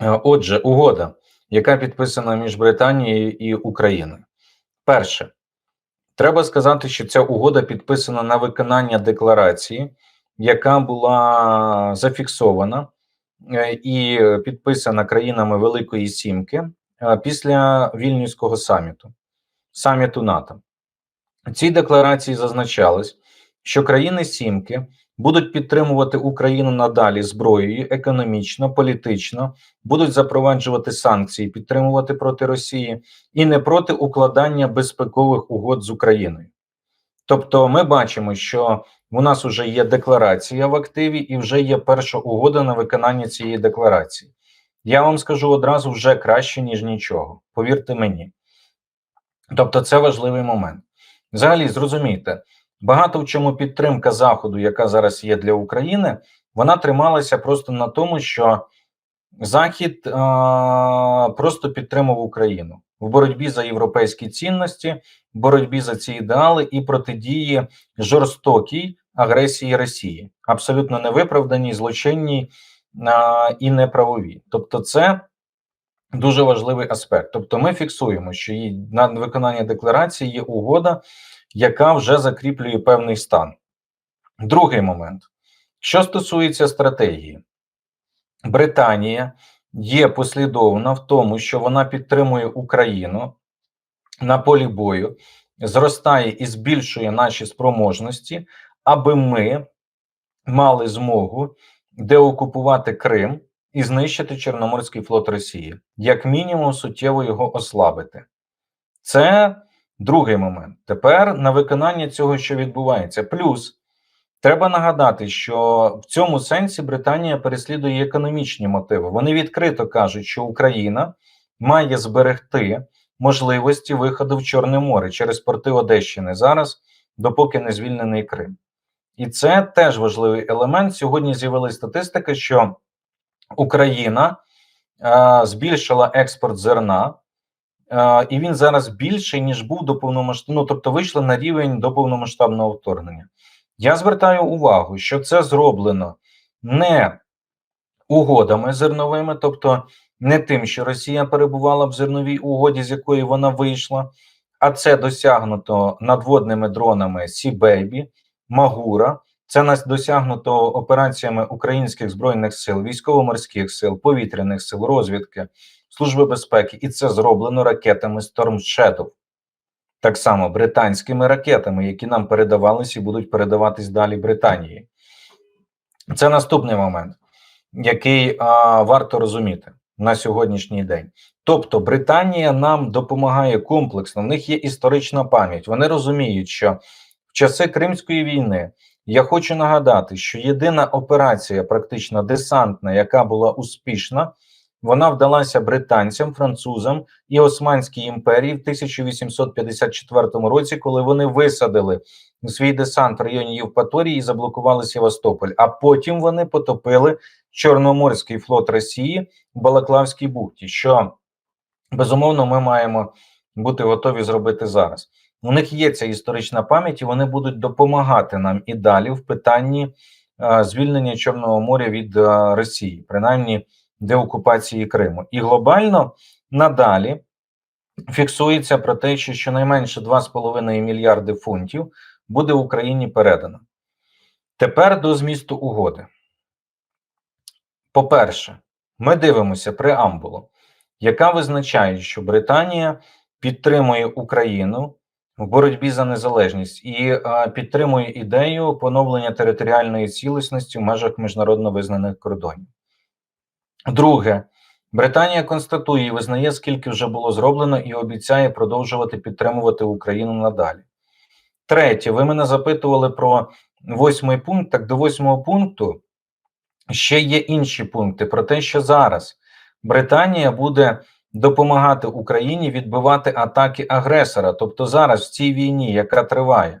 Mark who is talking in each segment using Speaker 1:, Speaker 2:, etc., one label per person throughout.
Speaker 1: Е, Отже, угода, яка підписана між Британією і Україною. Перше, треба сказати, що ця угода підписана на виконання декларації, яка була зафіксована е, і підписана країнами Великої Сімки е, після Вільнюського саміту, саміту НАТО. В цій декларації зазначалось, що країни Сімки будуть підтримувати Україну надалі зброєю, економічно, політично, будуть запроваджувати санкції, підтримувати проти Росії і не проти укладання безпекових угод з Україною. Тобто, ми бачимо, що у нас вже є декларація в активі, і вже є перша угода на виконання цієї декларації. Я вам скажу одразу вже краще, ніж нічого. Повірте мені. Тобто, це важливий момент. Взагалі, зрозумійте, багато в чому підтримка Заходу, яка зараз є для України, вона трималася просто на тому, що Захід а, просто підтримав Україну в боротьбі за європейські цінності, в боротьбі за ці ідеали і протидії жорстокій агресії Росії, абсолютно невиправданій, злочинній а, і неправовій. Тобто, це дуже важливий аспект. Тобто, ми фіксуємо, що її на виконання декларації є угода, яка вже закріплює певний стан. Другий момент, що стосується стратегії, Британія є послідовна в тому, що вона підтримує Україну на полі бою, зростає і збільшує наші спроможності, аби ми мали змогу деокупувати Крим і знищити Чорноморський флот Росії, як мінімум, суттєво його ослабити. Це другий момент. Тепер на виконання цього, що відбувається, плюс. Треба нагадати, що в цьому сенсі Британія переслідує економічні мотиви. Вони відкрито кажуть, що Україна має зберегти можливості виходу в Чорне море через порти Одещини зараз, допоки не звільнений Крим. І це теж важливий елемент. Сьогодні з'явилася статистика, що Україна е, збільшила експорт зерна, і він зараз більший ніж був до повномасштабного, ну, тобто вийшли на рівень до повномасштабного вторгнення. Я звертаю увагу, що це зроблено не угодами зерновими, тобто не тим, що Росія перебувала в зерновій угоді, з якої вона вийшла, а це досягнуто надводними дронами Сі-Бейбі, Магура. Це нас досягнуто операціями українських збройних сил, військово-морських сил, повітряних сил, розвідки, служби безпеки, і це зроблено ракетами Storm Shadow так само британськими ракетами, які нам передавалися і будуть передаватись далі Британії. Це наступний момент, який а, варто розуміти на сьогоднішній день. Тобто, Британія нам допомагає комплексно, в них є історична пам'ять. Вони розуміють, що в часи Кримської війни я хочу нагадати, що єдина операція, практично десантна, яка була успішна. Вона вдалася британцям, французам і Османській імперії в 1854 році, коли вони висадили свій десант в районі Євпаторії і заблокували Севастополь. А потім вони потопили Чорноморський флот Росії в Балаклавській бухті. Що безумовно ми маємо бути готові зробити зараз. У них є ця історична пам'ять, і вони будуть допомагати нам і далі в питанні а, звільнення Чорного моря від а, Росії, принаймні деокупації Криму. І глобально надалі фіксується про те, що щонайменше 2,5 мільярди фунтів буде Україні передано. Тепер до змісту угоди. По-перше, ми дивимося преамбулу, яка визначає, що Британія підтримує Україну в боротьбі за незалежність і а, підтримує ідею поновлення територіальної цілісності в межах міжнародно визнаних кордонів. Друге, Британія констатує і визнає, скільки вже було зроблено, і обіцяє продовжувати підтримувати Україну надалі. Третє, ви мене запитували про восьмий пункт. Так до восьмого пункту ще є інші пункти про те, що зараз Британія буде допомагати Україні відбивати атаки агресора, тобто зараз в цій війні, яка триває.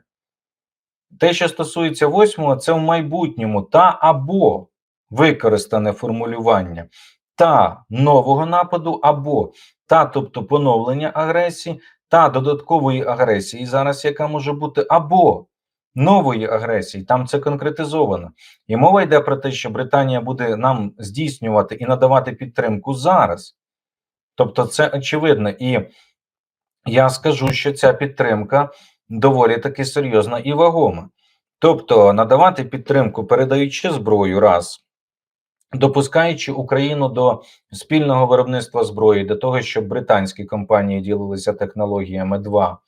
Speaker 1: Те, що стосується восьмого, це в майбутньому та або використане формулювання та нового нападу, або та, тобто поновлення агресії, та додаткової агресії, зараз яка може бути, або нової агресії. Там це конкретизовано. І мова йде про те, що Британія буде нам здійснювати і надавати підтримку зараз. Тобто, це очевидно. І я скажу, що ця підтримка доволі таки серйозна і вагома. Тобто, надавати підтримку, передаючи зброю, раз. Допускаючи Україну до спільного виробництва зброї, до того, щоб британські компанії ділилися технологіями, два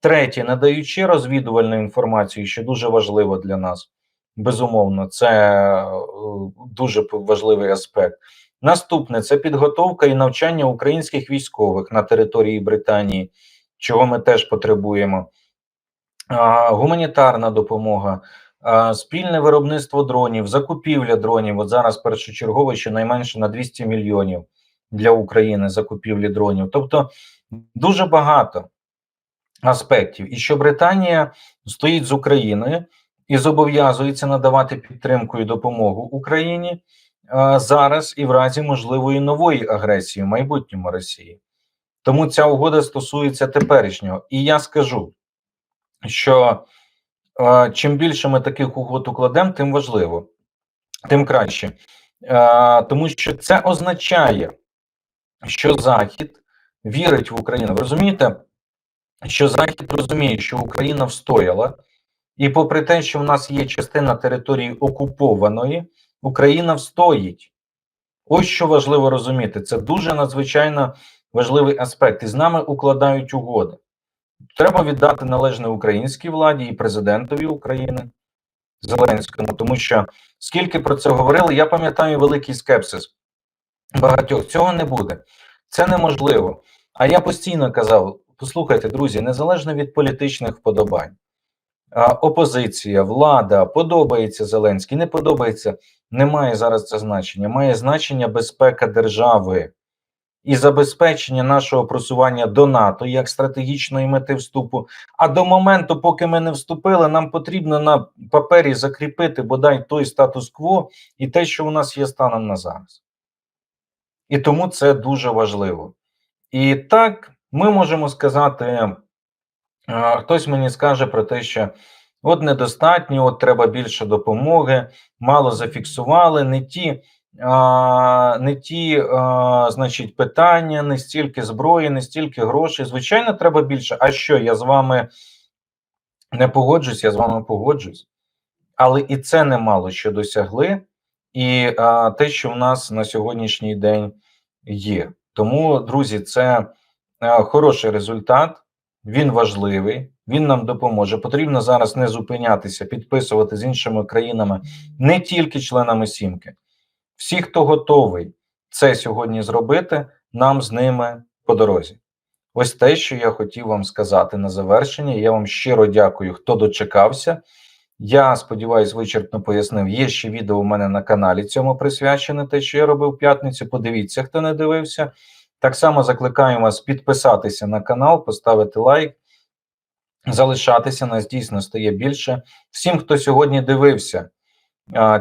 Speaker 1: третє, надаючи розвідувальну інформацію, що дуже важливо для нас, безумовно, це е, дуже важливий аспект. Наступне це підготовка і навчання українських військових на території Британії, чого ми теж потребуємо. Гуманітарна допомога, спільне виробництво дронів, закупівля дронів. От зараз першочергово щонайменше на 200 мільйонів для України закупівлі дронів. Тобто дуже багато аспектів, і що Британія стоїть з Україною і зобов'язується надавати підтримку і допомогу Україні зараз і в разі можливої нової агресії в майбутньому Росії. Тому ця угода стосується теперішнього. І я скажу, що чим більше ми таких угод укладемо, тим важливо, тим краще. Тому що це означає, що Захід вірить в Україну. Ви розумієте, що Захід розуміє, що Україна встояла, і попри те, що в нас є частина території окупованої, Україна встоїть. Ось що важливо розуміти. Це дуже надзвичайно важливий аспект. І з нами укладають угоди. Треба віддати належне українській владі і президентові України Зеленському, тому що скільки про це говорили, я пам'ятаю великий скепсис. Багатьох цього не буде. Це неможливо. А я постійно казав: послухайте, друзі, незалежно від політичних вподобань, опозиція, влада подобається Зеленський, не подобається. Немає зараз це значення. Має значення безпека держави і забезпечення нашого просування до НАТО як стратегічної мети вступу. А до моменту, поки ми не вступили, нам потрібно на папері закріпити бодай той статус-кво і те, що у нас є станом на зараз. І тому це дуже важливо. І так, ми можемо сказати, хтось мені скаже про те, що от недостатньо, от треба більше допомоги, мало зафіксували, не ті не ті, значить, питання, не стільки зброї, не стільки грошей. Звичайно, треба більше. А що я з вами не погоджусь, я з вами погоджусь. Але і це немало що досягли, і те, що в нас на сьогоднішній день є. Тому, друзі, це хороший результат, він важливий, він нам допоможе. Потрібно зараз не зупинятися, підписувати з іншими країнами, не тільки членами Сімки. Всі, хто готовий це сьогодні зробити, нам з ними по дорозі. Ось те, що я хотів вам сказати на завершення. Я вам щиро дякую, хто дочекався. Я сподіваюся, вичерпно пояснив. Є ще відео у мене на каналі цьому присвячене те, що я робив в п'ятницю. Подивіться, хто не дивився. Так само закликаю вас підписатися на канал, поставити лайк, залишатися. Нас дійсно стає більше. Всім, хто сьогодні дивився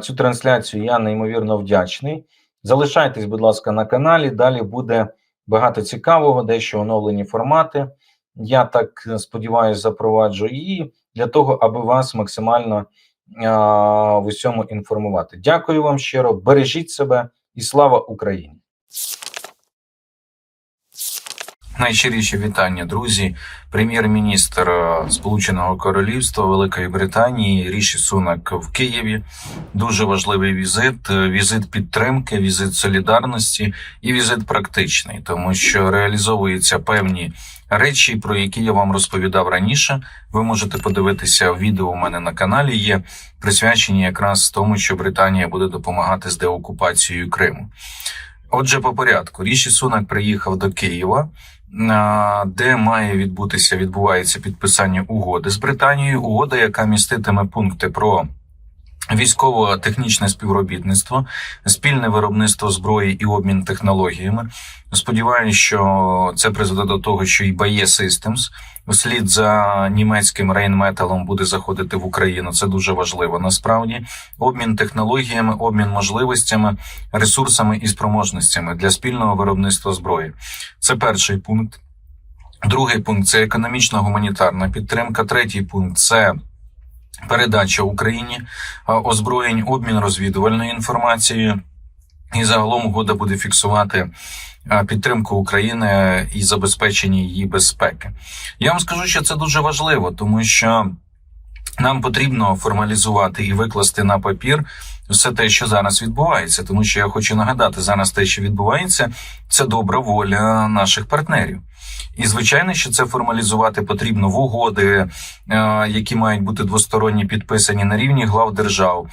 Speaker 1: цю трансляцію. Я неймовірно вдячний. Залишайтесь, будь ласка, на каналі. Далі буде багато цікавого, дещо оновлені формати. Я так сподіваюся, запроваджу її для того, аби вас максимально в усьому інформувати. Дякую вам щиро, бережіть себе і слава Україні! Найщиріші вітання, друзі. Прем'єр-міністр е, Сполученого Королівства Великої Британії Ріші Сунак в Києві. Дуже важливий візит, е, візит підтримки, візит солідарності і візит практичний, тому що реалізовуються певні речі, про які я вам розповідав раніше. Ви можете подивитися відео у мене на каналі. Є присвячені якраз тому, що Британія буде допомагати з деокупацією Криму. Отже, по порядку Ріші Сунак приїхав до Києва де має відбутися, відбувається підписання угоди з Британією. Угода, яка міститиме пункти про військово-технічне співробітництво, спільне виробництво зброї і обмін технологіями. Сподіваюся, що це призведе до того, що і Baye Systems вслід за німецьким Рейнметалом буде заходити в Україну. Це дуже важливо. Насправді, обмін технологіями, обмін можливостями, ресурсами і спроможностями для спільного виробництва зброї. Це перший пункт. Другий пункт це економічна гуманітарна підтримка. Третій пункт це передача Україні озброєнь, обмін розвідувальною інформацією, і загалом угода буде фіксувати підтримку України і забезпечення її безпеки. Я вам скажу, що це дуже важливо, тому що нам потрібно формалізувати і викласти на папір все те, що зараз відбувається, тому що я хочу нагадати, зараз те, що відбувається, це добра воля наших партнерів. І звичайно, що це формалізувати потрібно в угоди, е, які мають бути двосторонні підписані на рівні глав держав,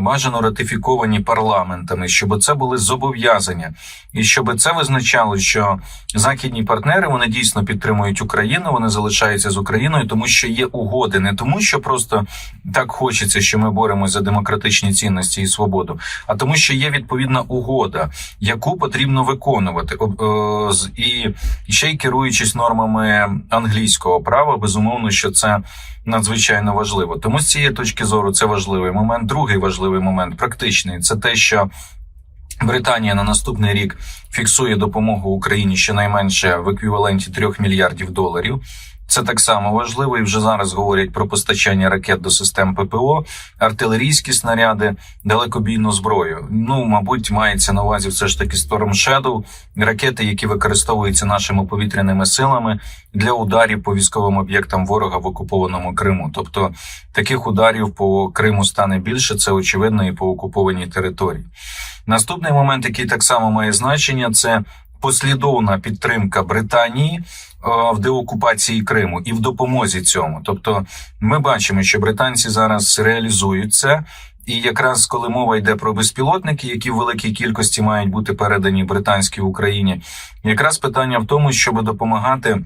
Speaker 1: бажано ратифіковані парламентами, щоб це були зобов'язання, і щоб це визначало, що західні партнери вони дійсно підтримують Україну, вони залишаються з Україною, тому що є угоди, не тому, що просто так хочеться, що ми боремося за демократичні цінності і свободу, а тому, що є відповідна угода, яку потрібно виконувати, е, і ще й керуючись нормами англійського права, безумовно, що це надзвичайно важливо. Тому з цієї точки зору це важливий момент. Другий важливий момент, практичний, це те, що Британія на наступний рік фіксує допомогу Україні щонайменше в еквіваленті 3 мільярдів доларів. Це так само важливо, і вже зараз говорять про постачання ракет до систем ППО, артилерійські снаряди, далекобійну зброю. Ну, мабуть, мається на увазі все ж таки Storm Shadow, ракети, які використовуються нашими повітряними силами для ударів по військовим об'єктам ворога в окупованому Криму. Тобто таких ударів по Криму стане більше. Це очевидно і по окупованій території. Наступний момент, який так само має значення, це послідовна підтримка Британії в деокупації Криму і в допомозі цьому. Тобто, ми бачимо, що британці зараз реалізують це. І якраз коли мова йде про безпілотники, які в великій кількості мають бути передані британській Україні, якраз питання в тому, щоб допомагати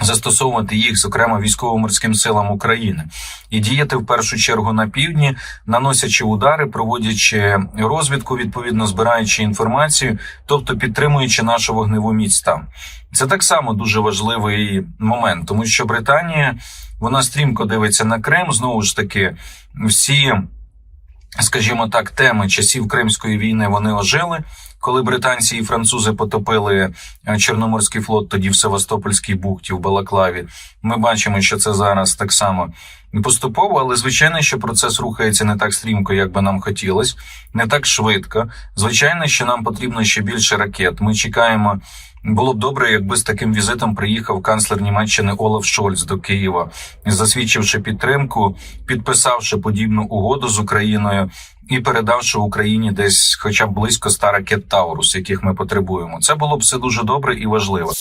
Speaker 1: застосовувати їх, зокрема військово-морським силам України, і діяти в першу чергу на півдні, наносячи удари, проводячи розвідку, відповідно збираючи інформацію, тобто підтримуючи нашу вогневу міць там. Це так само дуже важливий момент, тому що Британія вона стрімко дивиться на Крим. Знову ж таки, всі, скажімо так, теми часів Кримської війни вони ожили. Коли британці і французи потопили е, Чорноморський флот, тоді в Севастопольській бухті в Балаклаві, ми бачимо, що це зараз так само поступово, але звичайно, що процес рухається не так стрімко, як би нам хотілося, не так швидко. Звичайно, що нам потрібно ще більше ракет. Ми чекаємо. Було б добре, якби з таким візитом приїхав канцлер Німеччини Олаф Шольц до Києва, засвідчивши підтримку, підписавши подібну угоду з Україною і передавши Україні десь, хоча б близько 100 ракет Таурус, яких ми потребуємо. Це було б все дуже добре і важливо.